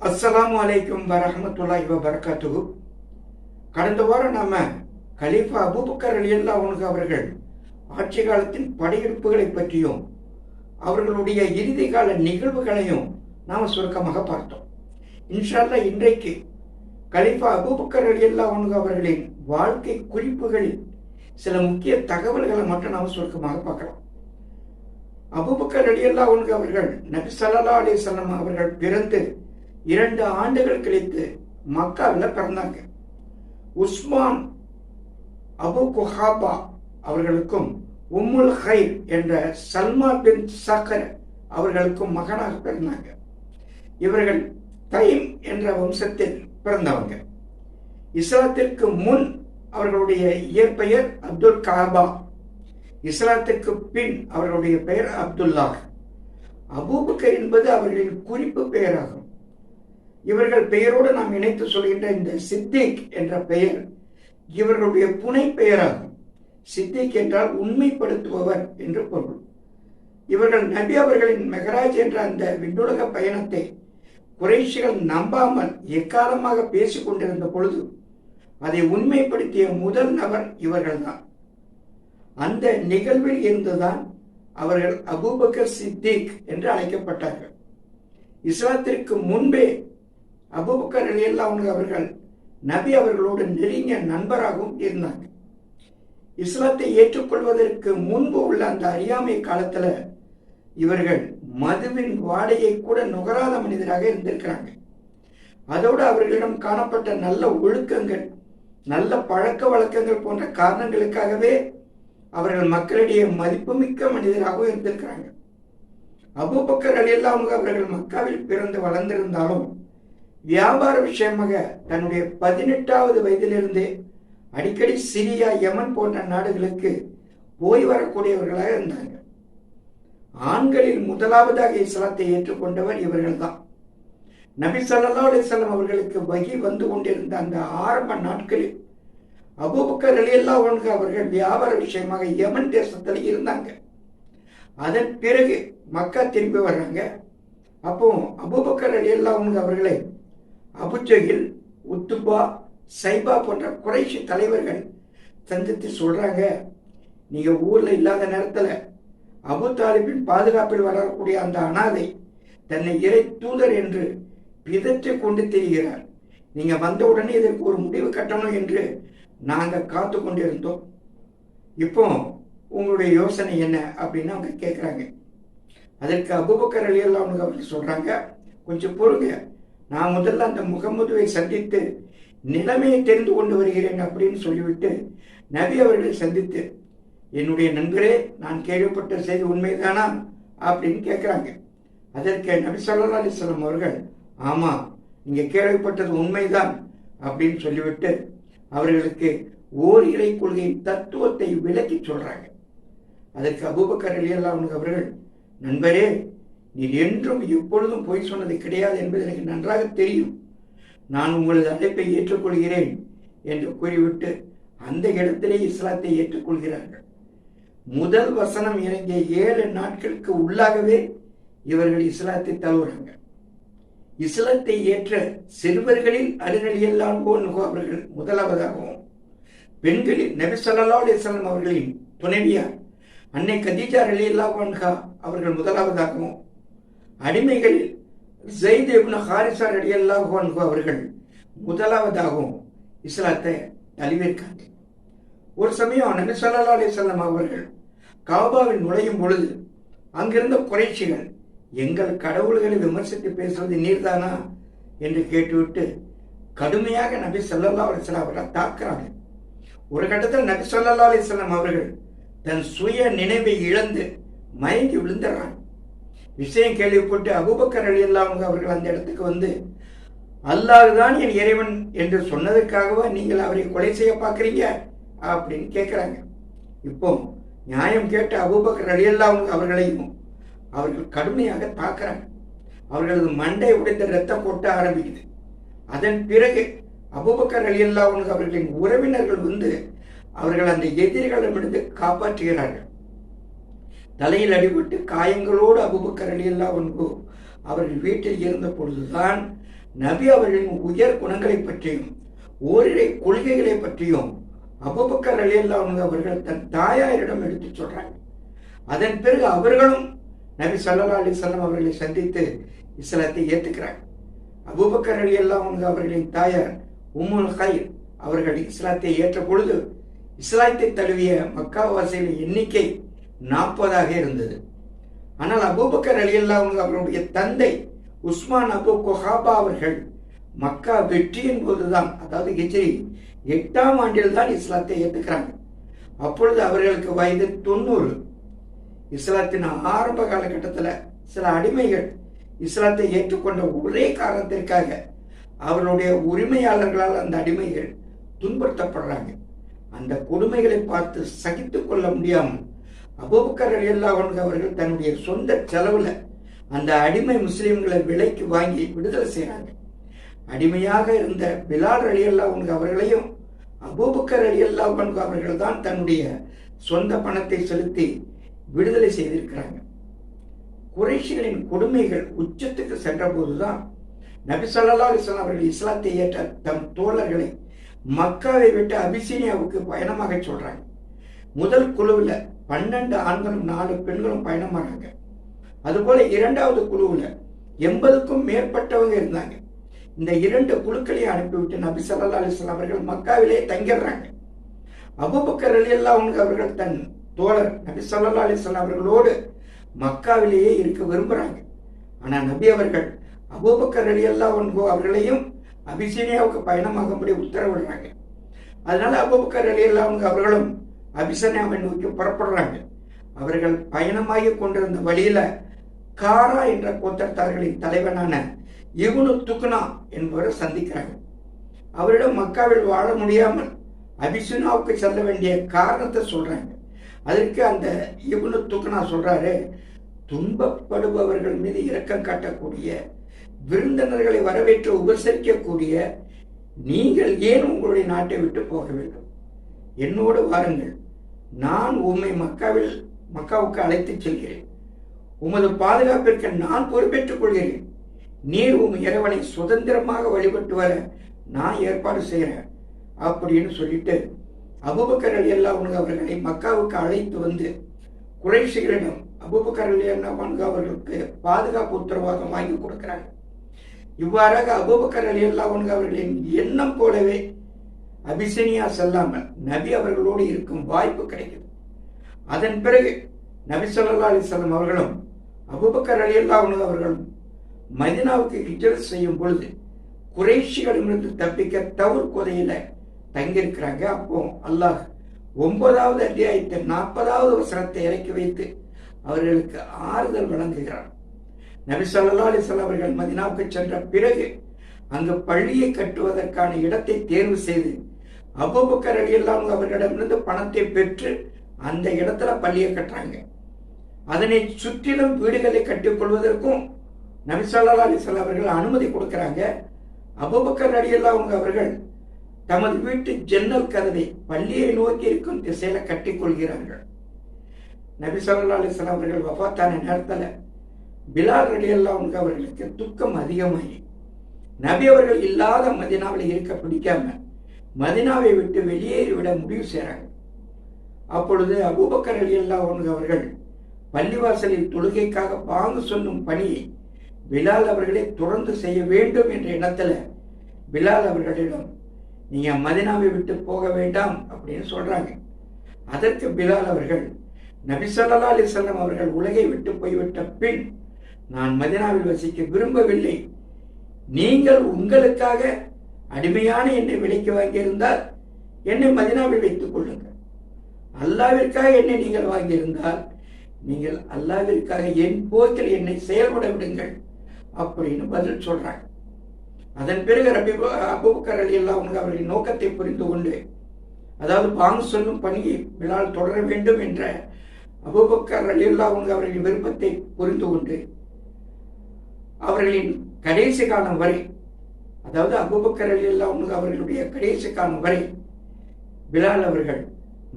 அஸ்ஸலாம் அலைக்கும் வரஹமத்துல்லாஹி வபரகாத்துஹு. கடந்த வாரம் நாம கலீஃபா அபூபக்கர் அலியல்லா உனக்கு அவர்கள் ஆட்சி காலத்தின் படையெடுப்புகளை பற்றியும் அவர்களுடைய இறுதி கால நிகழ்வுகளையும் நாம் சுருக்கமாக பார்த்தோம். இன்ஷால்லா இன்றைக்கு கலீஃபா அபூபக்கர் அலியல்லா உனக்கு அவர்களின் வாழ்க்கை குறிப்புகளில் சில முக்கிய தகவல்களை மட்டும் நாம் சுருக்கமாக பார்க்கலாம். அபூபக்கர் அலியல்லா உனக்கு அவர்கள் நபி சல்லா அலி அவர்கள் பிறந்து இரண்டு ஆண்டுகள் கழித்து மக்காவில் பிறந்தாங்க. உஸ்மான் அபு குஹாபா அவர்களுக்கும் உம்முல் ஹைர் என்ற சல்மா பின் சக்கர் அவர்களுக்கும் மகனாக பிறந்தாங்க. இவர்கள் தைம் என்ற வம்சத்தில் பிறந்தவங்க. இஸ்லாத்திற்கு முன் அவர்களுடைய இயற்பெயர் அப்துல் காபா இஸ்லாத்திற்கு பின் அவர்களுடைய பெயர் அப்துல்லாஹ். அபூபக்கர் என்பது அவர்களின் குறிப்பு பெயராகும். இவர்கள் பெயரோடு நாம் இணைத்து சொல்கின்ற இந்த சித்திக் என்ற பெயர் இவர்களுடைய புனை பெயராகும். சித்திக் என்றால் உண்மைப்படுத்துபவர் என்று பொருள். இவர்கள் நபி அவர்களின் மெகராஜ் என்ற அந்த விண்ணுலக பயணத்தை குறைஷிகள் நம்பாமல் எக்காலமாக பேசிக் கொண்டிருந்த பொழுது அதை உண்மைப்படுத்திய முதல் நபர் இவர்கள்தான். அந்த நிகழ்வில் இருந்துதான் அவர்கள் அபூபக்கர் சித்திக் என்று அழைக்கப்பட்டார்கள். இஸ்லாத்திற்கு முன்பே அபுபக்கர் அலியல்லா அவர்கள் நபி அவர்களோடு நெருங்கிய நண்பராகவும் இருந்தாங்க. இஸ்லாத்தை ஏற்றுக்கொள்வதற்கு முன்பு உள்ள அந்த அறியாமை காலத்துல இவர்கள் மதுவின் வாடையை கூட நுகராத மனிதராக இருந்திருக்கிறாங்க. அதோடு அவர்களிடம் காணப்பட்ட நல்ல ஒழுக்கங்கள் நல்ல பழக்க வழக்கங்கள் போன்ற காரணங்களுக்காகவே அவர்கள் மக்களிடையே மதிப்புமிக்க மனிதராகவும் இருந்திருக்கிறாங்க. அபுபக்கர் அலியல்லா அவர்கள் மக்காவில் பிறந்து வளர்ந்திருந்தாலும் வியாபார விஷயமாக தன்னுடைய பதினெட்டாவது வயதிலிருந்தே அடிக்கடி சிரியா யமன் போன்ற நாடுகளுக்கு போய் வரக்கூடியவர்களாக இருந்தாங்க ஆண்களில் முதலாவதாக இஸ்லாத்தை ஏற்றுக்கொண்டவர் இவர்கள்தான். நபி சல்லா அலிசல்லாம் அவர்களுக்கு வகி வந்து கொண்டிருந்த அந்த ஆரம்ப நாட்களில் அபூபக்கர் அலியல்லா ஒன்று அவர்கள் வியாபார விஷயமாக யமன் தேசத்தில் இருந்தாங்க. அதன் பிறகு மக்கா திரும்பி வர்றாங்க. அப்போ அபூபக்கர் அலியல்லா ஒன்று அவர்களை அபுஜகில் உத்துபா சைபா போன்ற குறைஷி தலைவர்கள் சந்தித்து சொல்றாங்க நீங்க ஊர்ல இல்லாத நேரத்துல அபு தாலிபின் பாதுகாப்பில் வளரக்கூடிய அந்த அனாதை தன்னை இறை தூதர் என்று பிதற்றி கொண்டு தெரிகிறார். நீங்க வந்தவுடனே இதற்கு ஒரு முடிவு கட்டணும் என்று நாங்க காத்து கொண்டிருந்தோம். இப்போ உங்களுடைய யோசனை என்ன? அப்படின்னு அவங்க கேட்குறாங்க அதற்கு அபுபக்கர் அலி அவங்க சொல்றாங்க கொஞ்சம் பொறுங்க. நான் முதல்ல அந்த முகமதுவை சந்தித்து நிலைமையை தெரிந்து கொண்டு வருகிறேன் அப்படின்னு சொல்லிவிட்டு நபி அவர்களை சந்தித்து என்னுடைய நண்பரே நான் கேள்விப்பட்ட செய்தி உண்மைதானா? அப்படின்னு கேட்குறாங்க. அதற்கு நபி சொல்லா அலிஸ்லாம் அவர்கள் ஆமாம் நீங்கள் கேள்விப்பட்டது உண்மைதான் அப்படின்னு சொல்லிவிட்டு அவர்களுக்கு ஓர் இறை கொள்கையின் தத்துவத்தை விளக்கி சொல்கிறாங்க அதற்கு அபூபக்கர் அலி அல்லாஹ் அவர்கள் நண்பரே நீ என்றும் எப்பொழுதும் பொய் சொன்னது கிடையாது என்பது எனக்கு நன்றாக தெரியும். நான் உங்களது அழைப்பை ஏற்றுக்கொள்கிறேன் என்று கூறிவிட்டு அந்த இடத்திலே இஸ்லாத்தை ஏற்றுக்கொள்கிறார்கள். முதல் வசனம் இறங்கிய ஏழு நாட்களுக்கு உள்ளாகவே இவர்கள் இஸ்லாத்தை தழுவுறாங்க. இஸ்லாத்தை ஏற்ற சிறுவர்களில் அருணலியெல்லாம் அவர்கள் முதலாவதாகவும் பெண்களில் நபி சொல்லா அலிஸ்லாம் அவர்களின் துணைவியார் அன்னை கதீஜா அலியல்லா அவர்கள் முதலாவதாகவும் அடிமைகள் ஜெயித் இப்னு ஹாரிசா ரலியல்லாஹு அன்ஹு அவர்கள் முதலாவதாகவும் இஸ்லாத்தை தழுவிருக்காங்க ஒரு சமயம் நபி ஸல்லல்லாஹு அலைஹி அவர்கள் காபாவில் நுழையும் பொழுது அங்கிருந்த குறைச்சிகள் எங்கள் கடவுள்களை விமர்சித்து பேசுவது நீர்தானா? என்று கேட்டுவிட்டு கடுமையாக நபி ஸல்லல்லாஹு அலைஹி வஸல்லம் அவர்களை தாக்குறாங்க. ஒரு கட்டத்தில் நபி ஸல்லல்லாஹு அலைஹி அவர்கள் தன் சுய நினைவை இழந்து மயங்கி விழுந்துறாங்க விஷயம் கேள்விப்பட்டு அபூபக்கர் அலி அவங்க அவர்கள் அந்த இடத்துக்கு வந்து அல்லாஹுதான் என் இறைவன் என்று சொன்னதற்காகவா நீங்கள் அவரை கொலை செய்ய பார்க்குறீங்க? அப்படின்னு கேட்குறாங்க இப்போ நியாயம் கேட்ட அலி அலியல்லாம் அவர்களையும் அவர்கள் கடுமையாக தாக்குறாங்க. அவர்களது மண்டை உடைந்த ரத்தம் கொட்ட ஆரம்பிக்குது. அதன் பிறகு அபூபக்கர் அலியல்லா அவர்களின் உறவினர்கள் வந்து அவர்கள் அந்த எதிரிகளிடமிருந்து காப்பாற்றுகிறார்கள். தலையில் அடிபட்டு காயங்களோடு அபுபக்கர் அலியல்லா ஒன்று அவர்கள் வீட்டில் இருந்த பொழுதுதான் நபி அவர்களின் உயர் குணங்களை பற்றியும் ஓரிரை கொள்கைகளை பற்றியும் அபுபக்கர் அலியல்லா அவர்கள் தன் தாயாரிடம் எடுத்து சொல்றாங்க. அதன் பிறகு அவர்களும் நபி சல்லா அலிசல்லாம் அவர்களை சந்தித்து இஸ்லாத்தை ஏற்றுக்கிறாங்க அபூபக்கர் அலி அல்லா அவர்களின் தாயார் உம்முல் ஹைர் அவர்கள் இஸ்லாத்தை ஏற்ற பொழுது இஸ்லாத்தை தழுவிய மக்காவாசிகளின் எண்ணிக்கை நாற்பதாக இருந்தது. ஆனால் அபூபக்கர் அலி அல்லா அவர்களுடைய தந்தை உஸ்மான் அபு கொஹாபா அவர்கள் மக்கா வெற்றியின் போதுதான் அதாவது ஹிஜ்ரி எட்டாம் ஆண்டில் தான் இஸ்லாத்தை ஏற்றுக்கிறாங்க. அப்பொழுது அவர்களுக்கு வயது தொண்ணூறு. இஸ்லாத்தின் ஆரம்ப காலகட்டத்தில் சில அடிமைகள் இஸ்லாத்தை ஏற்றுக்கொண்ட ஒரே காரணத்திற்காக அவருடைய உரிமையாளர்களால் அந்த அடிமைகள் துன்புறுத்தப்படுறாங்க. அந்த கொடுமைகளை பார்த்து சகித்து கொள்ள முடியாமல் அபூபக்கர் அலியல்லா அவர்கள் தன்னுடைய சொந்த செலவுல அந்த அடிமை முஸ்லிம்களை விலைக்கு வாங்கி விடுதலை செய்கிறாங்க அடிமையாக இருந்த பிலால் அலியல்லா அவர்களையும் அபூபக்கர் அலியல்லா அவர்கள் தான் தன்னுடைய சொந்த பணத்தை செலுத்தி விடுதலை செய்திருக்கிறாங்க. குறைஷிகளின் கொடுமைகள் உச்சத்துக்கு சென்றபோதுதான் நபி சல்லா அலிஸ்லாம் அவர்கள் இஸ்லாத்தை ஏற்ற தம் தோழர்களை மக்காவை விட்டு அபிசீனியாவுக்கு பயணமாக சொல்றாங்க. முதல் குழுவில் பன்னெண்டு ஆண்களும் நாலு பெண்களும் பயணம் வராங்க. அதுபோல இரண்டாவது குழுவில் எண்பதுக்கும் மேற்பட்டவங்க இருந்தாங்க. இந்த இரண்டு குழுக்களையும் அனுப்பிவிட்டு நபி சல்லா அலிஸ்லாம் அவர்கள் மக்காவிலே தங்கிடுறாங்க. அபுபக்கர் அலி அல்லா அவர்கள் தன் தோழர் நபி சல்லா அலிஸ்லாம் அவர்களோடு மக்காவிலேயே இருக்க விரும்புகிறாங்க ஆனால் நபி அவர்கள் அபூபக்கர் அலி அல்லா ஒன்கோ அவர்களையும் அபிசீனியாவுக்கு பயணமாகும்படி உத்தரவிடுறாங்க. அதனால அபூபக்கர் அலி அல்லா அவர்களும் அபிசனாவை நோக்கி புறப்படுறாங்க. அவர்கள் பயணமாகி கொண்டிருந்த வழியில காரா என்ற கோத்தர்த்தார்களின் தலைவனான இவனு துக்னா என்பவரை சந்திக்கிறாங்க. அவரிடம் மக்காவில் வாழ முடியாமல் அபிசுனாவுக்கு செல்ல வேண்டிய காரணத்தை சொல்றாங்க. அதற்கு அந்த இவனு துக்னா சொல்றாரு துன்பப்படுபவர்கள் மீது இரக்கம் காட்டக்கூடிய விருந்தினர்களை வரவேற்று உபசரிக்கக்கூடிய நீங்கள் ஏன் உங்களுடைய நாட்டை விட்டு போக வேண்டும் என்னோடு வாருங்கள். நான் உம்மை மக்காவில் மக்காவுக்கு அழைத்துச் செல்கிறேன். உமது பாதுகாப்பிற்கு நான் பொறுப்பேற்றுக் கொள்கிறேன். நீர் உம் இறைவனை சுதந்திரமாக வழிபட்டு வர நான் ஏற்பாடு செய்கிறேன். அப்படின்னு சொல்லிட்டு அபுபக்கர் அலி அல்லா அவர்களை மக்காவுக்கு அழைத்து வந்து குறைசிகளிடம் அபுபக்கர் அலி அல்லா அவர்களுக்கு பாதுகாப்பு உத்தரவாதம் வாங்கி கொடுக்கிறாங்க. இவ்வாறாக அபுபக்கர் அலி அல்லா அவர்களின் எண்ணம் போலவே அபிசனியா செல்லாமல் நபி அவர்களோடு இருக்கும் வாய்ப்பு கிடைக்குது அதன் பிறகு நபி சொல்லா அலிசல்லாம் அவர்களும் அபுபக்கர் அலி அல்லா அவர்களும் மதினாவுக்கு ஹிஜரத் செய்யும் பொழுது குறைஷிகளிடமிருந்து தப்பிக்க தவுர் கொதையில தங்கியிருக்கிறாங்க. அப்போ அல்லாஹ் ஒன்பதாவது அத்தியாயத்தை நாற்பதாவது வசனத்தை இறக்கி வைத்து அவர்களுக்கு ஆறுதல் வழங்குகிறார் நபி சொல்லா அலிசல்லாம் அவர்கள் மதினாவுக்கு சென்ற பிறகு அங்கு பள்ளியை கட்டுவதற்கான இடத்தை தேர்வு செய்து அபுபக்கர் அலி எல்லாம் அவர்களிடமிருந்து பணத்தை பெற்று அந்த இடத்துல பள்ளியை கட்டுறாங்க. அதனை சுற்றிலும் வீடுகளை கட்டிக்கொள்வதற்கும் நபிசல்லா அலிசல் அவர்கள் அனுமதி கொடுக்கிறாங்க. அபுபக்கர் அடியெல்லாம் அவங்க அவர்கள் தமது வீட்டு ஜன்னல் கதவை பள்ளியை நோக்கி இருக்கும் திசையில கட்டிக்கொள்கிறார்கள். நபி சொல்லா அவர்கள் வஃத்தான நேரத்தில் பிலால் அடியெல்லாம் அவங்க அவர்களுக்கு துக்கம் அதிகமாகி நபி அவர்கள் இல்லாத மதினாவில் இருக்க பிடிக்காம மதினாவை விட்டு வெளியேறிவிட முடிவு செய்கிறாங்க அப்பொழுது அபூபக்கர் அலி அல்லா அவர்கள் பள்ளிவாசலில் தொழுகைக்காக பாங்கு சொல்லும் பணியை பிலால் அவர்களை தொடர்ந்து செய்ய வேண்டும் என்ற எண்ணத்தில் பிலால் அவர்களிடம் நீங்கள் மதினாவை விட்டு போக வேண்டாம் அப்படின்னு சொல்கிறாங்க அதற்கு பிலால் அவர்கள் நபிசல்லா அலிசல்லம் அவர்கள் உலகை விட்டு போய்விட்ட பின் நான் மதினாவில் வசிக்க விரும்பவில்லை. நீங்கள் உங்களுக்காக அடிமையான என்னை விலைக்கு வாங்கியிருந்தால் என்னை மதினாவில் வைத்துக் கொள்ளுங்கள். அல்லாவிற்காக என்னை நீங்கள் வாங்கியிருந்தால் நீங்கள் அல்லாவிற்காக என் போக்கில் என்னை செயல்பட விடுங்கள் அப்படின்னு பதில் சொல்றாங்க. அதன் பிறகு ரபி அபுபக்கர் அலி அல்லா அவர்களின் நோக்கத்தை புரிந்து கொண்டு அதாவது பாங்கு சொல்லும் பணியை விழால் தொடர வேண்டும் என்ற அபுபக்கர் அலி அல்லா அவர்களின் விருப்பத்தை புரிந்து கொண்டு அவர்களின் கடைசி காலம் வரை அதாவது அபுபக்கர் அலி அல்லா அவர்களுடைய கடைசி காலம் வரை பிலால் அவர்கள்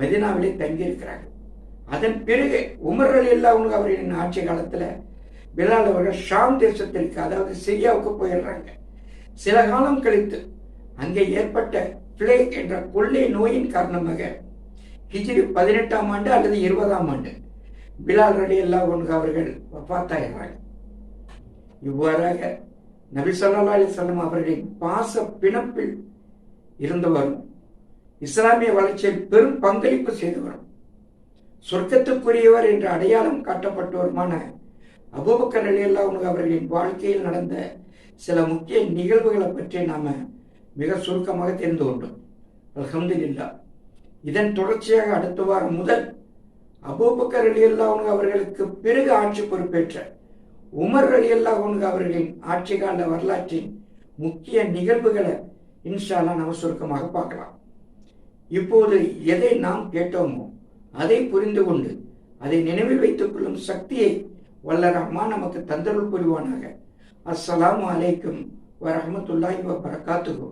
மதினாவிலே தங்கியிருக்கிறார்கள். அதன் பிறகு உமர் அலி அல்லா அவர்களின் ஆட்சி காலத்தில் பிலால் அவர்கள் ஷாம் தேசத்திற்கு அதாவது சிரியாவுக்கு போயிடுறாங்க. சில காலம் கழித்து அங்கே ஏற்பட்ட பிளேக் என்ற கொள்ளை நோயின் காரணமாக ஹிஜிரி பதினெட்டாம் ஆண்டு அல்லது இருபதாம் ஆண்டு பிலால் அலி அல்லா அவர்கள் பார்த்தாயிடுறாங்க இவ்வாறாக நபி சொல்லா அலிசல்லம் அவர்களின் பாச பிணப்பில் இருந்தவரும் இஸ்லாமிய வளர்ச்சியில் பெரும் பங்களிப்பு செய்தவரும் சொர்க்கத்துக்குரியவர் என்ற அடையாளம் காட்டப்பட்டவருமான அபூபக்கர் அலி உனக்கு அவர்களின் வாழ்க்கையில் நடந்த சில முக்கிய நிகழ்வுகளை பற்றி நாம மிக சுருக்கமாக தெரிந்து கொண்டோம். அலமதுல்லா இதன் தொடர்ச்சியாக அடுத்த வாரம் முதல் அபூபக்கர் அலி அல்லா அவர்களுக்கு பிறகு ஆட்சி பொறுப்பேற்ற உமர் அலி அல்லா அவர்களின் ஆட்சி கால வரலாற்றின் முக்கிய நிகழ்வுகளை இன்ஷால்லா நம்ம சுருக்கமாக பார்க்கலாம். இப்போது எதை நாம் கேட்டோமோ அதை புரிந்து கொண்டு அதை நினைவில் வைத்துக் கொள்ளும் சக்தியை வல்ல ரஹ்மான் நமக்கு தந்தருள் புரிவானாக. அஸ்ஸலாம் அலைக்கும் வரமத்துல்லாஹி வ பரகாத்துஹு